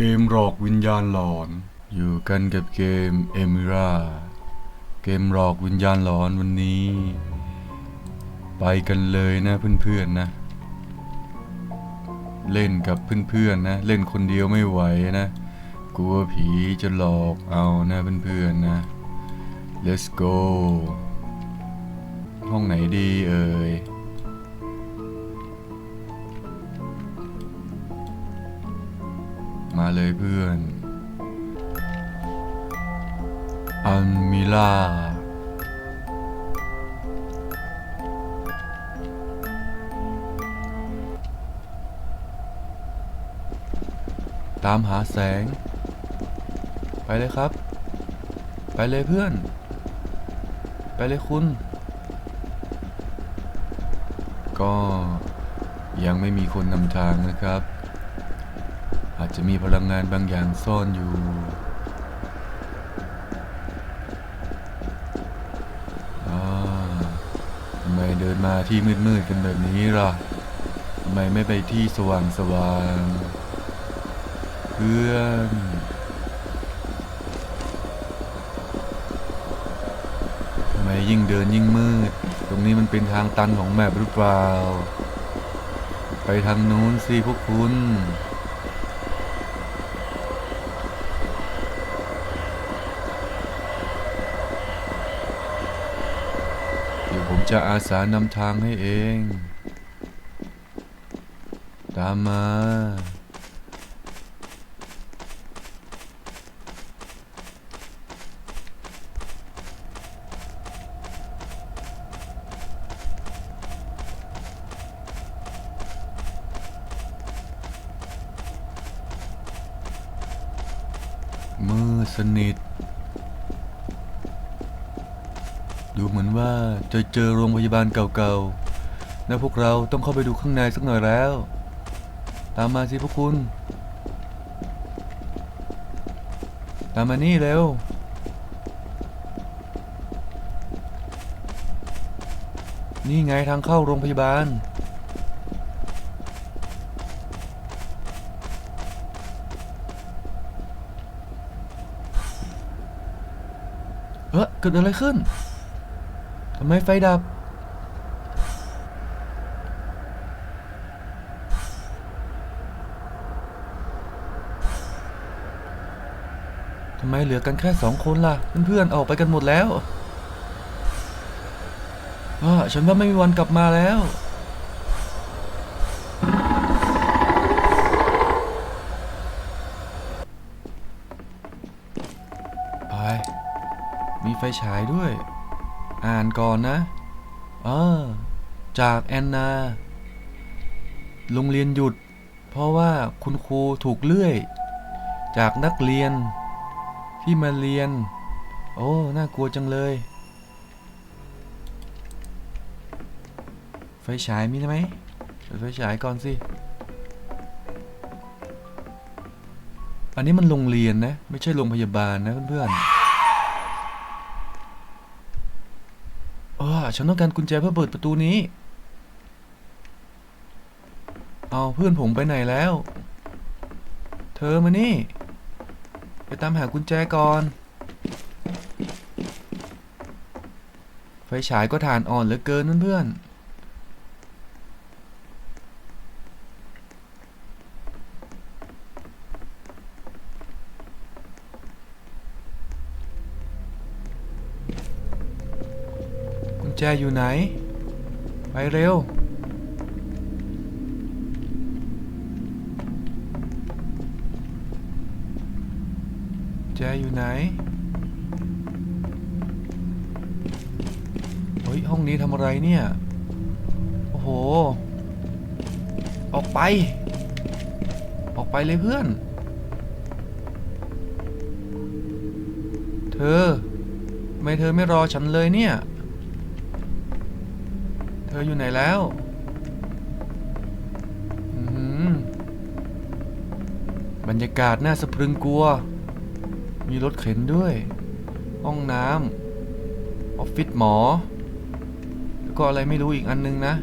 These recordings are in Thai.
เกมหลอกวิญญาณหลอน อยู่กันกับเกมเอมิราเกมหลอกวิญญาณหลอนวันนี้ ไปกันเลยนะเพื่อนๆนะ เล่นกับเพื่อนๆนะ เล่นคนเดียวไม่ไหวนะ กลัวผีจะหลอกเอานะเพื่อนๆนะ let's go ห้องไหนดีเอ่ย มาเลยเพื่อน อันมิล่า ตามหาแสง ไปเลยครับ ไปเลยเพื่อน ไปเลยคุณ ก็ยังไม่มีคนนำทางนะครับ จจะมีพลังงานบางอย่างซ่อนอยู่ ทำไมเดินมาที่มืดๆกันแบบนี้ล่ะ ทำไมไม่ไปที่สว่างๆ เพื่อนทำไมยิ่งเดินยิ่งมืด ตรงนี้มันเป็นทางตันของแมปหรือเปล่า ไปทางนู้นสิพวกคุณ เดี๋ยวผม จะอาสานำทางให้เอง ตามมา มือสนิท ดู เหมือนว่าจะเจอโรงพยาบาลเก่าๆและพวกเราต้องเข้าไปดูข้างในสักหน่อยแล้ว ตามมาสิพวกคุณ ตามมานี่เร็วนี่ไงทางเข้าโรงพยาบาล เฮ้ยเกิดอะไรขึ้น ทำไมไฟดับ ทำไมเหลือกันแค่สองคนล่ะ เพื่อนๆออกไปกันหมดแล้วว่าฉันว่าไม่มีวันกลับมาแล้ว ไป มีไฟฉายด้วย อ่านก่อนนะเออจากแอนนา โรงเรียนหยุด เพราะว่าคุณครูถูกเลื่อย จากนักเรียนที่มาเรียน โอ้ น่ากลัวจังเลย ไฟฉายมีไหมไฟฉายก่อนสิ อันนี้มันโรงเรียนนะ ไม่ใช่โรงพยาบาลนะเพื่อนๆ เออ ฉันต้องการกุญแจเพื่อเปิดประตูนี้ เอาเพื่อนผมไปไหนแล้ว เธอมานี่ ไปตามหากุญแจก่อน ไฟฉายก็ฐานอ่อนเหลือเกินเพื่อนๆ อยู่ไหน ไปเร็ว แจอยู่ไหน เฮ้ย ห้องนี้ทำอะไรเนี่ย โอ้โห ออกไป ออกไปเลยเพื่อน เธอ ไม่เธอไม่รอฉันเลยเนี่ย ออยู่ไหนแล้วอื้อหือบรรยากาศน่าสะพรึงกลัว มีรถเข็นด้วย ห้องน้ำออฟฟิศหมอ แล้วก็อะไรไม่รู้อีกอันนึงนะ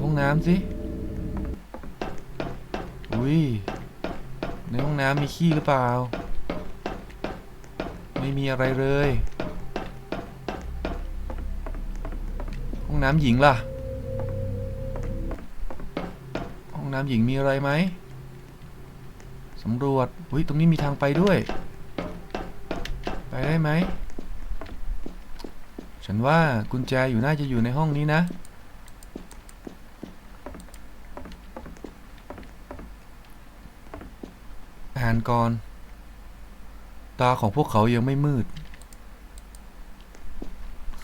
ห้องน้ำสิ อุ้ย ในห้องน้ำมีขี้หรือเปล่า ไม่มีอะไรเลย ห้องน้ำหญิงล่ะ ห้องน้ำหญิงมีอะไรไหมสำรวจอุ้ยตรงนี้มีทางไปด้วย ไปได้ไหม ฉันว่ากุญแจอยู่น่าจะอยู่ในห้องนี้นะ อ่านก่อน ตาของพวกเขายังไม่มืด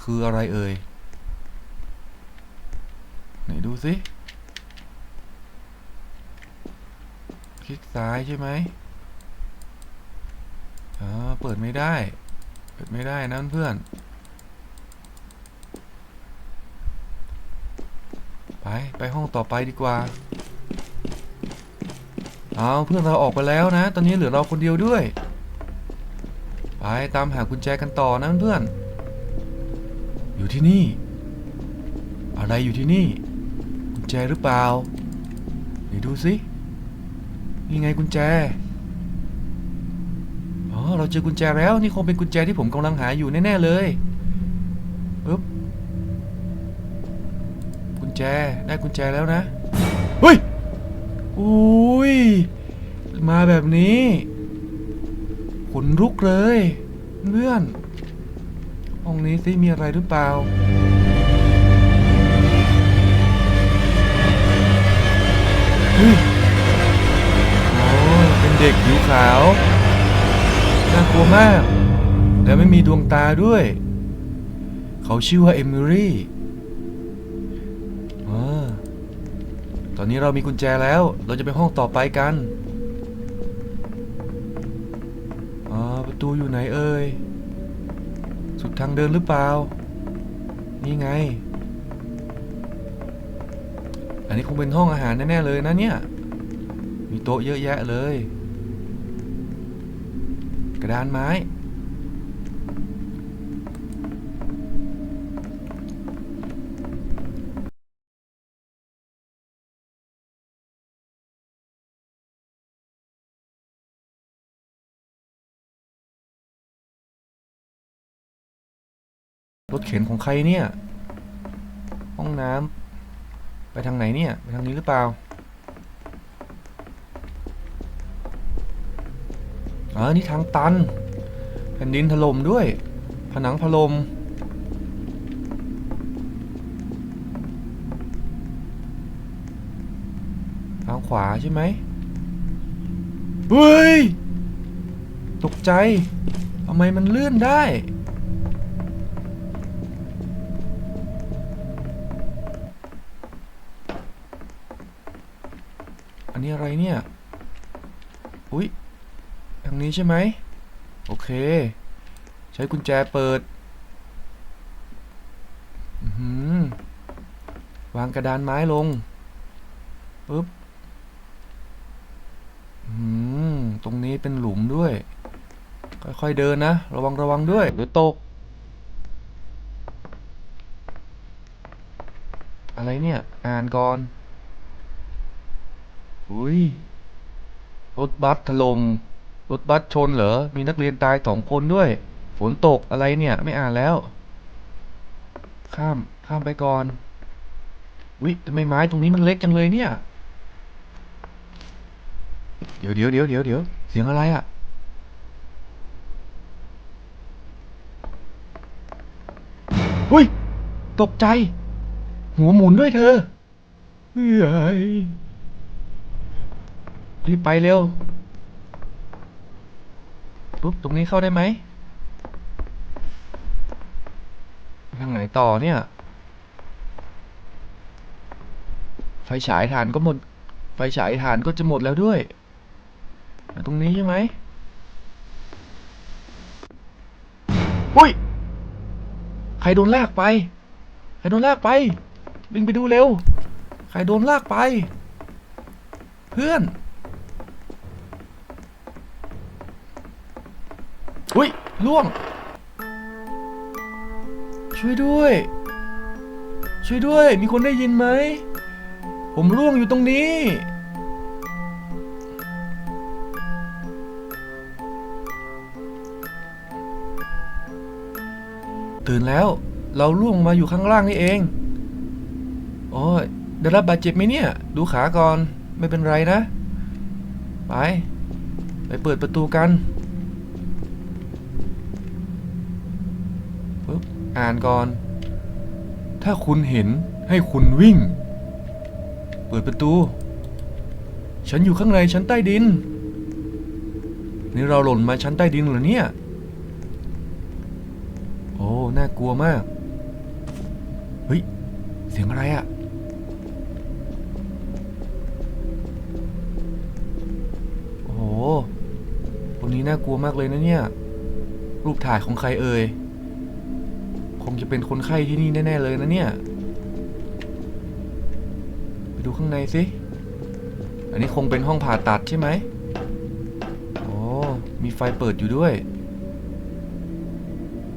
คืออะไรเอ่ย ดูสิ คลิกซ้ายใช่ไหมอ๋อเปิดไม่ได้ เปิดไม่ได้นะเพื่อน ไป ไปห้องต่อไปดีกว่า เอาเพื่อนเราออกไปแล้วนะ ตอนนี้เหลือเราคนเดียวด้วย ไปตามหากุญแจกันต่อนะเพื่อน อยู่ที่นี่อะไรอยู่ที่นี่ แจหรือเปล่าไหนดูสินี่ไงกุญแจ อ๋อ เราเจอกุญแจแล้ว นี่คงเป็นกุญแจที่ผมกำลังหาอยู่แน่ ๆ เลยปึ๊บ กุญแจ ได้กุญแจแล้วนะ เฮ้ย อุ้ย มาแบบนี้ ขนลุกเลยเพื่อนห้องนี้สิมีอะไรหรือเปล่า โอ้เป็นเด็กผิวขาว น่ากลัวมาก และไม่มีดวงตาด้วย เขาชื่อว่าเอมิลี่อ่าตอนนี้เรามีกุญแจแล้ว เราจะไปห้องต่อไปกันอ่าประตูอยู่ไหนเอ่ย สุดทางเดินหรือเปล่า นี่ไง อันนี้คงเป็นห้องอาหารแน่ๆเลยนะเนี่ย มีโต๊ะเยอะแยะเลย กระดานไม้ รถเข็นของใครเนี่ย ห้องน้ำ ไปทางไหนเนี่ย ไปทางนี้หรือเปล่าเออนี่ทางตัน แผ่นดินถล่มด้วย ผนังถล่มทางขวาใช่ไหมเฮ้ย ตกใจทำไมมันเลื่อนได้ อะไรเนี่ย อุ๊ยทางนี้ใช่ไหม โอเค ใช้กุญแจเปิดอือหือวางกระดานไม้ลงปึ๊บอืมตรงนี้เป็นหลุมด้วย ค่อยๆเดินนะ ระวังระวังด้วยเดี๋ยวตก อะไรเนี่ย อ่านก่อน อุ้ยรถบัสถล่มรถบัสชนเหรอ มีนักเรียนตายสองคนด้วย ฝนตกอะไรเนี่ย ไม่อ่านแล้ว ข้าม ข้ามไปก่อนวิทำไมไม้ตรงนี้มันเล็กจังเลยเนี่ย เดี๋ยวเดี๋ยวเดี๋ยวเดี๋ยวเดี๋ยวเสียงอะไรอะ่ะ อุ้ย ตกใจ หัวหมุนด้วยเธอเฮ้ย รีบไปเร็ว ปุ๊บ ตรงนี้เข้าได้ไหมทางไหนต่อเนี่ย ไฟฉายถ่านก็หมด ไฟฉายถ่านก็จะหมดแล้วด้วย ตรงนี้ใช่ไหมอุ้ย ใครโดนลากไป ใครโดนลากไปวิ่งไปดูเร็ว ใครโดนลากไป เพื่อน อุ้ยร่วง ช่วยด้วย ช่วยด้วย มีคนได้ยินไหม ผมร่วงอยู่ตรงนี้ ตื่นแล้ว เราร่วงมาอยู่ข้างล่างนี่เองโอ้ยได้รับบาดเจ็บไหมเนี่ย ดูขาก่อน ไม่เป็นไรนะ ไป ไปเปิดประตูกัน อ่านก่อน ถ้าคุณเห็นให้คุณวิ่ง เปิดประตู ฉันอยู่ข้างในชั้นใต้ดิน นี่เราหล่นมาชั้นใต้ดินเหรอเนี่ย โอ้ น่ากลัวมาก เฮ้ย เสียงอะไรอะโอ้โหตรงนี้น่ากลัวมากเลยนะเนี่ย รูปถ่ายของใครเอ่ย คงจะเป็นคนไข้ที่นี่แน่ ๆ เลยนะเนี่ย ไปดูข้างในสิ อันนี้คงเป็นห้องผ่าตัดใช่ไหมโอ้มีไฟเปิดอยู่ด้วย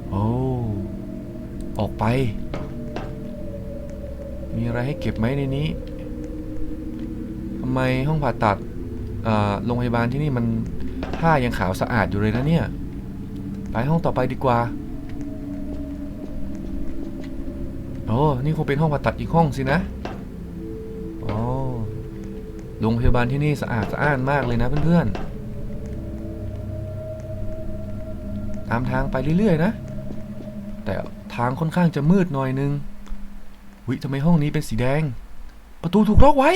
โอ้ออกไป มีอะไรให้เก็บไหมในนี้ทำไมห้องผ่าตัดอ่าโรงพยาบาลที่นี่มันผ้ายังขาวสะอาดอยู่เลยนะเนี่ย ไปห้องต่อไปดีกว่า อ้นี่คงเป็นห้องผ่าตัดอีกห้องสินะโอ้โรงพยาบาลที่นี่สะอาดสะอ้านมากเลยนะเพื่อนๆ ตามทางไปเรื่อยๆนะ แต่ทางค่อนข้างจะมืดหน่อยนึงวิทำไมห้องนี้เป็นสีแดง ประตูถูกล็อกไว้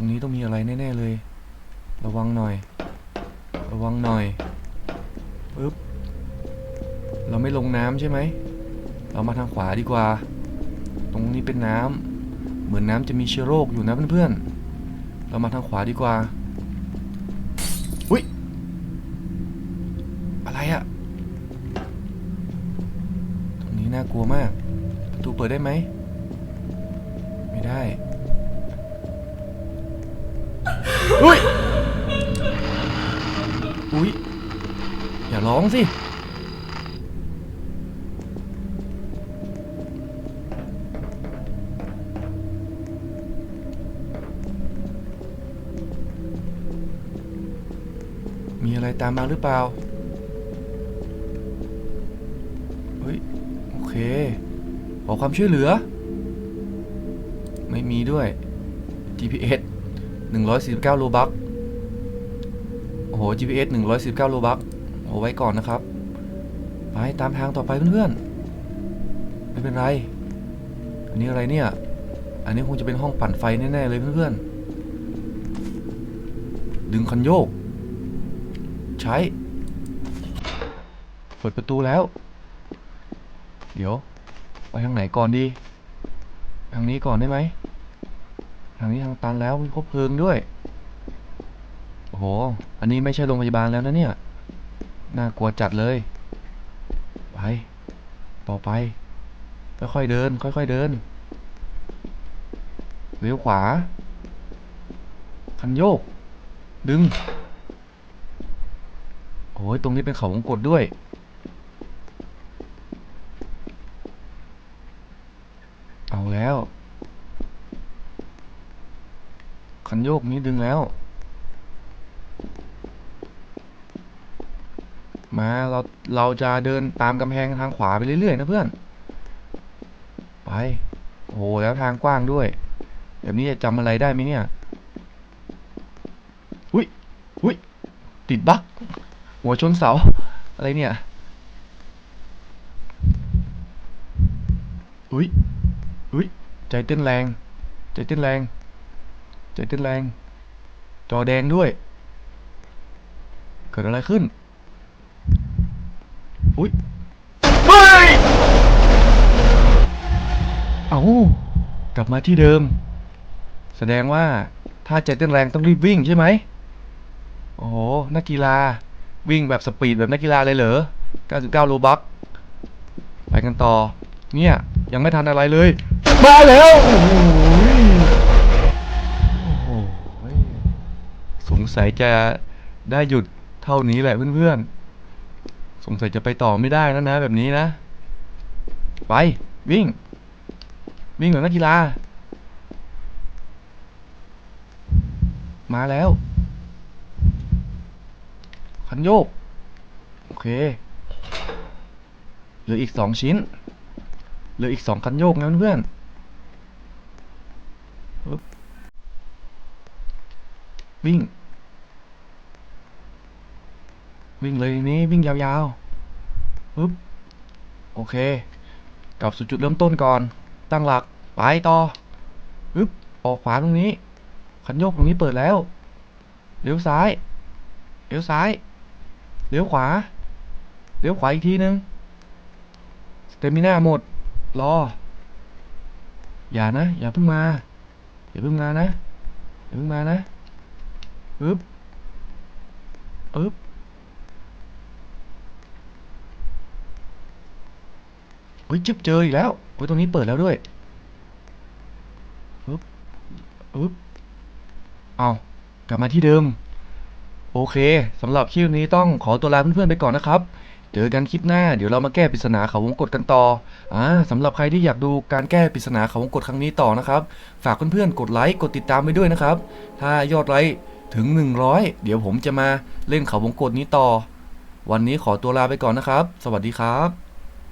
รงนี้ต้องมีอะไรแน่ ๆ เลย ระวังหน่อย ระวังหน่อยปึ๊บเราไม่ลงน้ำใช่ไหม เรามาทางขวาดีกว่า ตรงนี้เป็นน้ำเหมือนน้ำจะมีเชื้อโรคอยู่นะเพื่อนๆ เรามาทางขวาดีกว่าอุ้ยอะไรอะตรงนี้น่ากลัวมาก ประตูเปิดได้ไหม ไม่ได้ อุ้ยอุ้ยอย่าร้องสิมีอะไรตามมาหรือเปล่า เฮ้ย โอเค ขอความช่วยเหลือ ไม่มีด้วย GPS 149โลบักโอ้โห GPS 119โลบักเอาไว้ก่อนนะครับ ไปตามทางต่อไปเพื่อนๆ ไม่เป็นไร อันนี้อะไรเนี่ย อันนี้คงจะเป็นห้องปั่นไฟแน่ๆเลยเพื่อนๆ ดึงคันโยก ใช้ เปิดประตูแล้ว เดี๋ยว ไปทางไหนก่อนดี ทางนี้ก่อนได้ไหม ทางนี้ทางตันแล้วมีคบเพลิงด้วย โอ้โห อันนี้ไม่ใช่โรงพยาบาลแล้วนะเนี่ย น่ากลัวจัดเลย ไป ต่อไป ค่อยๆเดิน ค่อยๆเดิน เลี้ยวขวา คันโยก ดึง โอ้ยตรงนี้เป็นเขาวงกดด้วย เอาแล้ว คันโยกนี้ดึงแล้ว มาเราเราจะเดินตามกำแพงทางขวาไปเรื่อยๆนะเพื่อน ไปโอ้โหแล้วทางกว้างด้วย แบบนี้จะจำอะไรได้ไหมเนี่ยอุ้ยอุ้ยติดบั๊กหัวชนเสา อะไรเนี่ยอุ้ยอุ้ยใจเต้นแรง ใจเต้นแรง ใจเต้นแรง จอแดงด้วย เกิดอะไรขึ้น อุ้ยเฮ้ยเอากลับมาที่เดิม แสดงว่าถ้าใจเต้นแรงต้องรีบวิ่งใช่ไหมโอ้โห นักกีฬาวิ่งแบบสปีดแบบนักกีฬาเลยเหรอ 99 โลบักไปกันต่อ เนี่ย ยังไม่ทันอะไรเลย มาแล้ว โอ้โห สงสัยจะได้หยุดเท่านี้แหละเพื่อนๆ สงสัยจะไปต่อไม่ได้แล้วนะ แบบนี้นะ ไป วิ่ง วิ่งแบบนักกีฬา มาแล้ว คันโยก โอเค เหลืออีกสองชิ้น เหลืออีกสองคันโยกนะเพื่อนวิ่ง วิ่งเลยนี้วิ่งยาวๆปึ๊บโอเคกลับสู่จุดเริ่มต้นก่อน ตั้งหลักไปต่อปึ๊บออกขวาตรงนี้คันโยกตรงนี้เปิดแล้วเลี้ยวซ้ายเลี้ยวซ้ายเลี้ยวขวาเลี้ยวขวาอีกทีนึงสเตมิน่าหมดรออย่านะ อย่าเพิ่งมา อย่าเพิ่งมานะ อย่าเพิ่งมานะอึ๊บอึ๊บ เฮ้ยจึบเจออีกแล้วเฮ้ยตรงนี้เปิดแล้วด้วยอึ๊บอึ๊บเอากลับมาที่เดิม โอเคสำหรับคลิปนี้ต้องขอตัวลาเพื่อนๆไปก่อนนะครับ เจอกันคลิปหน้า เดี๋ยวเรามาแก้ปริศนาเขาวงกตกันต่ออ่าสำหรับใครที่อยากดูการแก้ปริศนาเขาวงกตครั้งนี้ต่อนะครับ ฝากเพื่อนๆกดไลค์กดติดตามไปด้วยนะครับ ถ้ายอดไลค์ถึง 100 เดี๋ยวผมจะมาเล่นเขาวงกตนี้ต่อ วันนี้ขอตัวลาไปก่อนนะครับ สวัสดีครับ